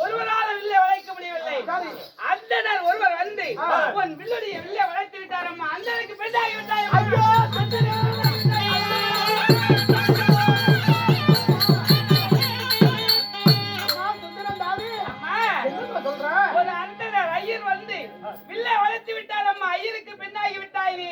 ஒருவரால் வில்லை வளைக்க முடியவில்லை. வந்து உன் வில்லுடைய வில்லை வளைத்து விட்டார் அம்மா. அந்தனுக்கு பெண்ணாகி விட்டாய் ஒரு அந்தனர் ஐயர் வந்து வில்லை வளைத்து விட்டார் அம்மா ஐயருக்கு பெண்ணாகி விட்டாய் நீ.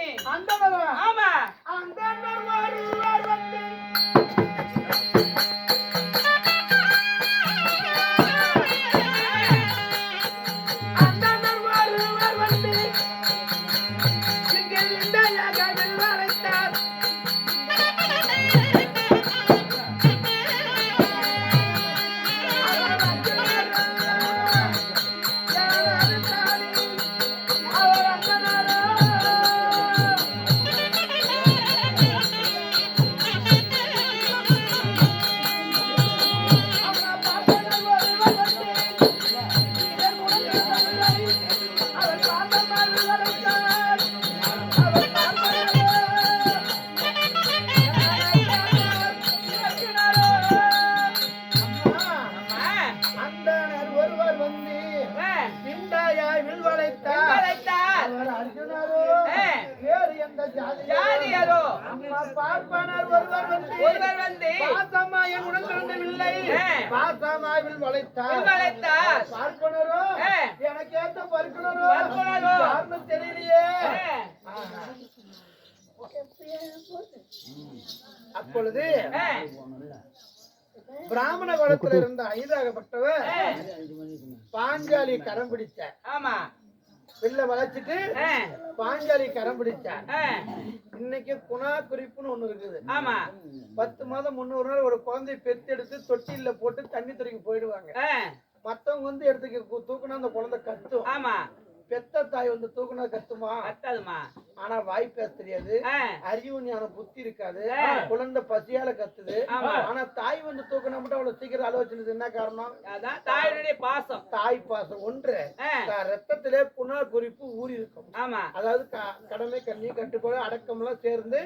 ஜாதி அம்மா பார்ப்பனர் ஒருவர் வந்து ஒருவர் வந்து பாசமா என் உடன்பிறந்தவில்லை. ஆ. பாசமா வில் வளைத்தார் பெண் வளைத்தார். பார்ப்பனரோ? ஆ. எனக்கு ஏத்த பருக்கனரோ பார்ப்பனரோ. யாருன்னு தெரியலையே. ஆ, அப்பொழுது பிராமண குலத்துல இருந்த ஐதாகப்பட்டவர் பாஞ்சாலி கரம் பிடிச்சார் ஆமா. வில்ல வளைச்சிட்டு பாஞ்சாலி கரம் பிடிச்சார் இன்னைக்கு குணா குறிப்புன்னு ஒண்ணு இருக்குது. ஆமா. பத்து மாதம் முன்னூறு நாள் ஒரு குழந்தை பெத்தெடுத்து தொட்டில்ல போட்டு தண்ணி துறைக்கு போயிடுவாங்க. மத்தவங்க வந்து எடுத்துக்க தூக்குனா அந்த குழந்தை கத்தும். ஆமா. பெத்த தாய் வந்து தூக்குனா கத்துமா? கத்தாதுமா. ஆனா வாய் பேச தெரியாது. அறிவு ஞானம் புத்தி இருக்காது. குழந்தை பசியால கத்துது. ஆனா தாய் வந்து தூக்குனா மட்டும் அவ்வளவு சீக்கிரம் ஆலோசனை என்ன காரணம்? தாயுடைய பாசம். தாய் பாசம். ஒன்று ரத்தத்திலே புனா குறிப்பு ஊறி இருக்கும். ஆமா. அதாவது கடமை கண்ணி கட்டுப்பாடு அடக்கம் எல்லாம் சேர்ந்து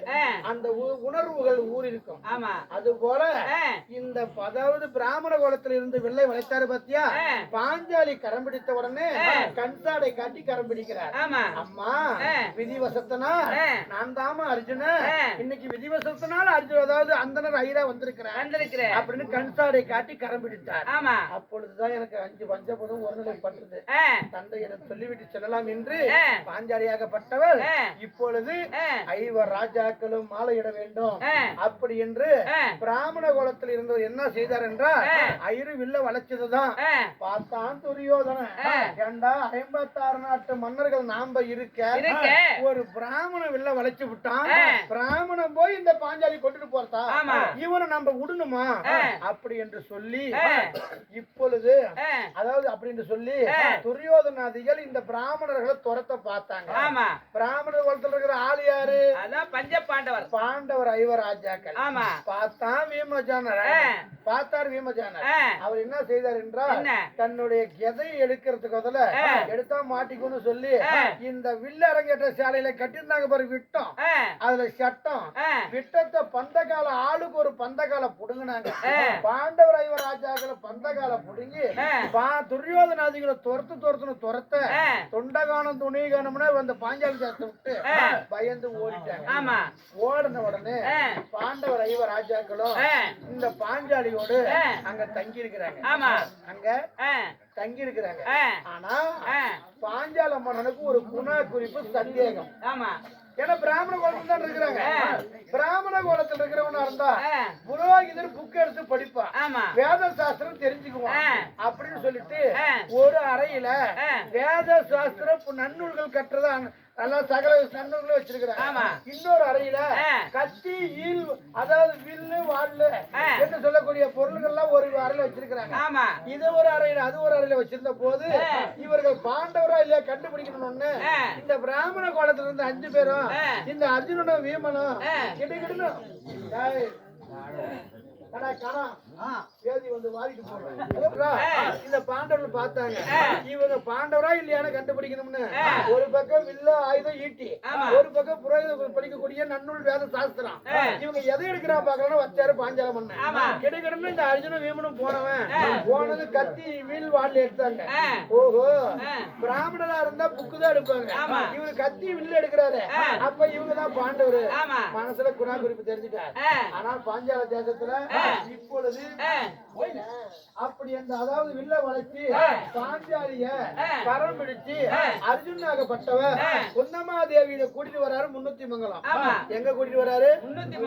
அந்த உணர்வுகள் ஊறி இருக்கும். ஆமா. அது போல இந்த அதாவது பிராமண குலத்துல இருந்து வெள்ளை வளைத்தாரு பாத்தியா. பாஞ்சாலி கரம் பிடித்த உடனே. கண்சாடை காட்டி கரம் பிடிக்கிறார் அம்மா. விதிவசத்தனா. நான் தாமா அர்ஜுன. இன்னைக்கு விதிவசத்தினால் அர்ஜுன் அதாவது அந்தனர் ஐரா வந்திருக்கிறார் வந்திருக்கிற அப்படின்னு கண்சாடை காட்டி கரம் பிடித்தார் ஆமா அப்பொழுதுதான் எனக்கு அஞ்சு பஞ்சபதம் ஒருநிலை பட்டது தந்தை எனக்கு சொல்லிவிட்டு செல்லலாம் என்று. பாஞ்சாலியாகப்பட்டவர். இப்பொழுது ஐவர் ராஜாக்களும் மாலையிட வேண்டும். அப்படி என்று. பிராமண குலத்தில் இருந்தவர் என்ன செய்தார் என்றால். ஐரு வில்ல வளைச்சதுதான் பார்த்தான் துரியோதன. ஏண்டா ஐம்பத்தாறு நாட்டு மன்னர்கள் நாம இருக்க. ஒரு பிராமண வில்ல வளைச்சு விட்டான். பிராமணன் போய் இந்த பாஞ்சாலி கொண்டுட்டு போறதா. இவனை நம்ம விடணுமா. அப்படி என்று சொல்லி. இப்பொழுது அதாவது அப்படின்னு சொல்லி ஆ. துரியோதனாதிகள் இந்த பிராமணர்களை துரத்த பார்த்தாங்க ஆமா பிராமண குலத்துல இருக்கிற ஆள் யாரு பஞ்ச பாண்டவர் பாண்டவர் ஐவராஜாக்கள் பார்த்தான் வீமஜானர். பார்த்தார் வீமஜானர். அவர் என்ன செய்தார் என்றால்? தன்னுடைய கெதையை எடுக்கிறதுக்கு முதல்ல. எடுத்தா மாட்டிக்கும்னு சொல்லி. இந்த வில்ல அரங்கேற்ற சாலையில கட்டியிருந்தாங்க பாரு விட்டம் அதுல சட்டம் விட்டத்தை பந்தகால ஆளுக்கு ஒரு பந்தகால புடுங்கினாங்க. பாண்டவர் ஐவர் ராஜாக்களை பந்தகால புடுங்கி துரியோதனாதிகளை துரத்து துரத்துன்னு துரத்த. தொண்டகானம் துணிகானம்னு அந்த பாஞ்சாலி சாஸ்திரம் விட்டு. பயந்து ஓடிட்டாங்க ஆமா ஓடின உடனே. பாண்டவர் ஐவர் ராஜாக்களும். இந்த பாஞ்சாலியோடு. அங்க தங்கி இருக்கிறாங்க ஆமா. அங்க தங்கி இருக்கிறாங்க ஆனா பாஞ்சால மன்னனுக்கு ஒரு குண குறிப்பு சந்தேகம். ஆமா. ஏன்னா பிராமண கோலத்துல தான் இருக்கிறாங்க. பிராமண கோலத்துல இருக்கிறவனா இருந்தா புரோகிதர் புக் எடுத்து படிப்பான் ஆமா. வேத சாஸ்திரம் தெரிஞ்சுக்குவான். அப்படின்னு சொல்லிட்டு. ஒரு அறையில. வேத சாஸ்திரம் நன்னூல்கள் அங்க- நல்லா சகல நண்பர்களும் வச்சிருக்கிறாங்க ஆமா. இன்னொரு அறையில. கத்தி ஈல் அதாவது வில்லு வாள்ளு. என்று சொல்லக்கூடிய பொருள்கள்லாம் ஒரு அறையில வச்சிருக்கிறாங்க ஆமா இது ஒரு அறையில அது ஒரு அறையில வச்சிருந்த போது. இவர்கள் பாண்டவரா இல்லையா கண்டுபிடிக்கணும்னு. இந்த பிராமண கோலத்துல இருந்த அஞ்சு பேரும். இந்த அர்ஜுனனும் வீமனும் ஆ. கிடுகிடுன்னு டேய், கடா, கடா. பேதி வந்து வாரிட்டு போடுறேன். ஆ. இந்த பாண்டவர்கள் பார்த்தாங்க. இவங்க பாண்டவரா இல்லையான்னு கண்டுபிடிக்கணும்னு. ஒரு பக்கம் வில்ல ஆயுதம் ஈட்டி. ஒரு பக்கம் புரோகிதம் படிக்கக்கூடிய நன்னூல் வேத சாஸ்திரம். இவங்க எதை எடுக்கிறா பாக்கணும் வச்சாரு பாஞ்சாலம் பண்ண. கிடுகிடுன்னு இந்த அர்ஜுனும் வீமனும் போனவன். போனது கத்தி வீல் வாள் எடுத்தாங்க. ஓஹோ. பிராமணரா இருந்தா புக்கு தான் எடுப்பாங்க. இவரு கத்தி வில்லு எடுக்கிறாரு. அப்ப இவங்க தான் பாண்டவரு மனசுல குணா குறிப்பு தெரிஞ்சுட்டார். ஆனா பாஞ்சால தேசத்துல. இப்பொழுது. அப்படி அந்த அதாவது வில்ல வளைச்சு ஆ. பாஞ்சாலிய. கரம் பிடிச்சு ஆ. அர்ஜுனாகப்பட்டவர் ஆ. குந்தமாதேவியில கூட்டிட்டு வராரு முன்னூத்தி மங்கலம். எங்க கூட்டிட்டு வராரு முன்னூத்தி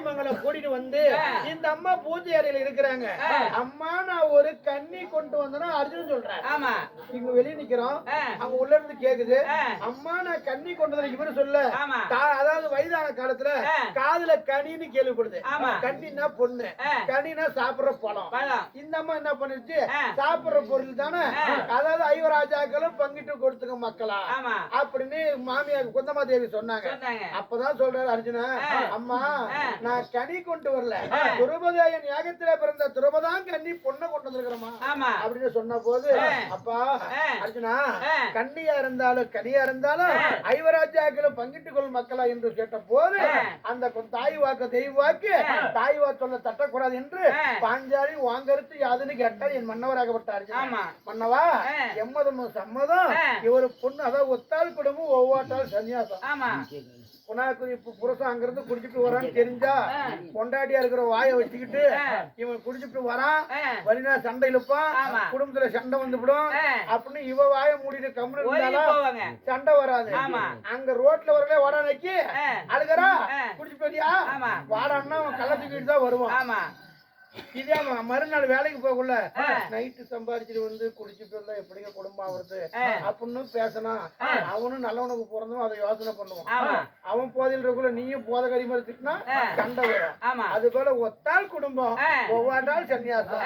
மங்கலம் கூட்டிட்டு வந்து. இந்த அம்மா பூஜை அறையில இருக்கிறாங்க. அம்மா நான் ஒரு கண்ணி கொண்டு வந்தேன்னா அர்ஜுன் சொல்றாரு ஆமா இங்க வெளிய நிக்கிறோம். அவங்க உள்ள இருந்து கேக்குது. அம்மா நான் கண்ணி கொண்டு வந்து இவரு சொல்ல அதாவது வயதான காலத்துல. காதுல கனின்னு கேள்விப்படுது ஆமா. கண்ணினா பொண்ணு ஆ. கனினா சாப்பிடுற பழம் இந்த அம்மா என்ன பண்ணுச்சு ஆ. சாப்பிடுற பொருள் தானே. அதாவது ஐவராஜாக்களும் பங்கிட்டு கொடுத்துக்க மக்களா அப்படின்னு மாமியார் குந்தமா தேவி சொன்னாங்க அப்பதான் சொல்றாரு அர்ஜுனா. அம்மா. நான் கனி கொண்டு வரல. துருபதேயன் யாகத்திலே பிறந்த துருபதான் கன்னி பொண்ணை கொண்டு வந்திருக்கிறோமா அப்படின்னு சொன்ன போது. அப்பா. அர்ஜுனா. கன்னியா இருந்தாலும் கனியா இருந்தாலும். ஐவராஜாக்களும் பங்கிட்டுக் கொள் மக்களா என்று கேட்ட போது. அந்த தாய் வாக்கு தெய்வ வாக்கு. தாய் வாக்கு சொல்ல தட்டக்கூடாது என்று. பாஞ்சாலி வாங்கறது யாதுன்னு கேட்டார் என் மன்னவராகப்பட்ட அர்ஜுனா ஆமா. மன்னவா ஆ. எம்மதமும் சம்மதம். இவரு பொண்ணு அதாவது ஒத்தாள் குடும்பம் ஒவ்வாட்டால் சன்னியாசம் ஆமா புனாக்குறிப்பு புருஷன் அங்கிருந்து குடிச்சிட்டு வரான்னு தெரிஞ்சா ஆ. பொண்டாட்டியா இருக்கிற வாயை வச்சுக்கிட்டு. இவன் குடிச்சிட்டு வரான் ஆ. வலினா சண்டை இழுப்பான். குடும்பத்துல சண்டை வந்துவிடும். அப்படின்னு இவ வாயை மூடிட்டு கம்முனு ஒதுங்கி இருந்தாலும் சண்டை வராது. அங்க ரோட்ல வரல வாடா நக்கி. அழுகிறா. குடிச்சு போயிட்டியா. வாடான்னா அவன் கள்ள தூக்கிட்டு தான் வருவான் இதே மறுநாள் வேலைக்கு போகல ஆ. நைட்டு சம்பாதிச்சுட்டு வந்து குடிச்சிட்டு வந்தா எப்படிங்க குடும்பம் ஆகுறது. அப்படின்னு ஆ. அவனும் நல்லவனுக்கு பிறந்தவன் அதை யோசனை பண்ணுவான் அவன் போதையில் இருக்குள்ள நீயும் போத கறி மாதிரி திட்டினா ஆ. சண்டை வரும் அது போல ஒத்தாள் குடும்பம் ஆ. ஒவ்வாண்டால் சன்னியாசம்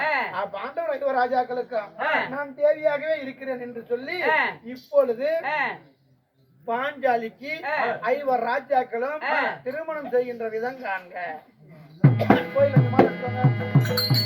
பாண்டவர் ஐவர் ராஜாக்களுக்கு. நான் தேவியாகவே இருக்கிறேன் என்று சொல்லி. இப்பொழுது. பாஞ்சாலிக்கு. ஐவர் ராஜாக்களும். திருமணம் செய்கின்ற விதம் காண்க கோயில் அந்த மாதிரி இருக்காங்க.